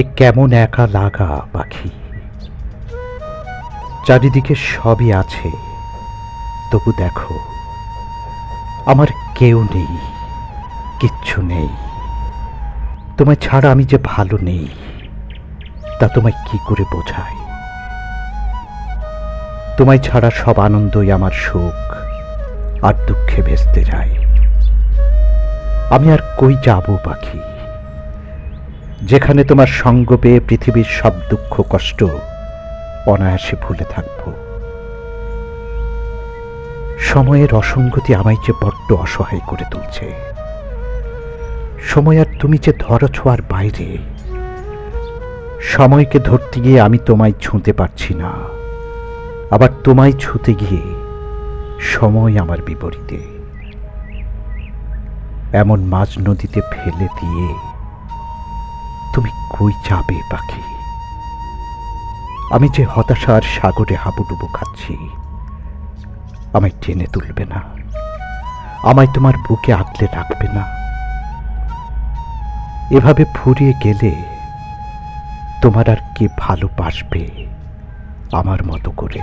এ কেমন একা লাগা পাখি? চারিদিকে সবই আছে। তবু দেখো, আমার কেউ নেই, কিচ্ছু নেই। তোমায় ছাড়া আমি যে ভালো নেই, তা তোমায় কি করে বোঝাই তোমায় ছাড়া সব আনন্দই আমার সুখ আর দুঃখে ভেস্তে যায়। আমি আর কই যাব পাখি? যেখানে তোমার সঙ্গ পেয়ে পৃথিবীর সব দুঃখ, কষ্ট অনায়াসে ভুলে থাকব। সময়ের অসঙ্গতি আমায় যে বড্ড অসহায় করে তুলছে। সময় আর তুমি যে ধরো ছোঁয়ার বাইরে, সময়কে ধরতে গিয়ে আমি তোমায় ছুঁতে পারছি না। আবার তোমায় ছুঁতে গিয়ে সময় আমার বিপরীতে। এমন মাঝ নদীতে ফেলে দিয়ে তুমি কই যাবে, পাখি? আমি যে হতাশার সাগরে হাবুডুবু খাচ্ছি, আমায় টেনে তুলবে না। আমায় তোমার বুকে আঁকলে রাখবে না। এভাবে ফুরিয়ে গেলে তোমার আর কে ভালোবাসবে আমার মতো করে?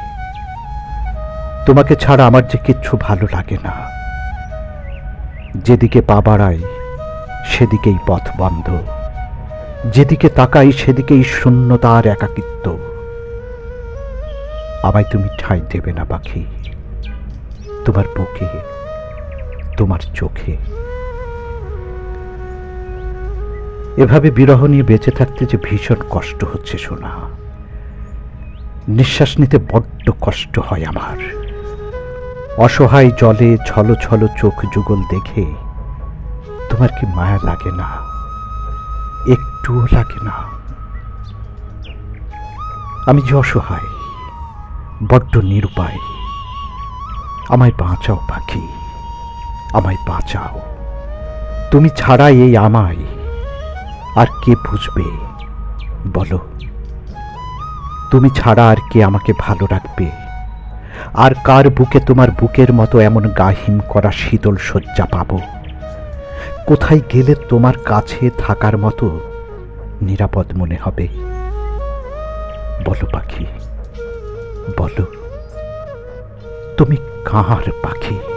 তোমাকে ছাড়া আমার যে কিচ্ছু ভালো লাগে না। যেদিকে পা বাড়াই সেদিকেই পথ বন্ধ যেদিকে তাকাই সেদিকেই শূন্যতার একাকিত্ব। আমায় তুমি ঠাঁই দেবে না, পাখি। তোমার বুকে, তোমার চোখে। এভাবে বিরহ নিয়ে বেঁচে থাকতে যে ভীষণ কষ্ট হচ্ছে শোনা নিঃশ্বাস নিতে বড্ড কষ্ট হয় আমার। অসহায় জলে ছলো ছলো চোখ যুগল দেখে তোমার কি মায়া লাগে না? একটুও লাগে না। আমি যে বড্ড নিরুপায়। আমায় বাঁচাও পাখি, আমায় বাঁচাও। তুমি ছাড়া এই আমায়। আর কে বুঝবে? বলো। তুমি ছাড়া আর কে আমাকে ভালো রাখবে? আর কার বুকে তোমার বুকের মতো এমন গাহিম করা শীতল শয্যা পাবো? কোথায় গেলে তোমার কাছে থাকার মতো নিরাপদ মনে হবে। বলো পাখি বলো। তুমি কার পাখি?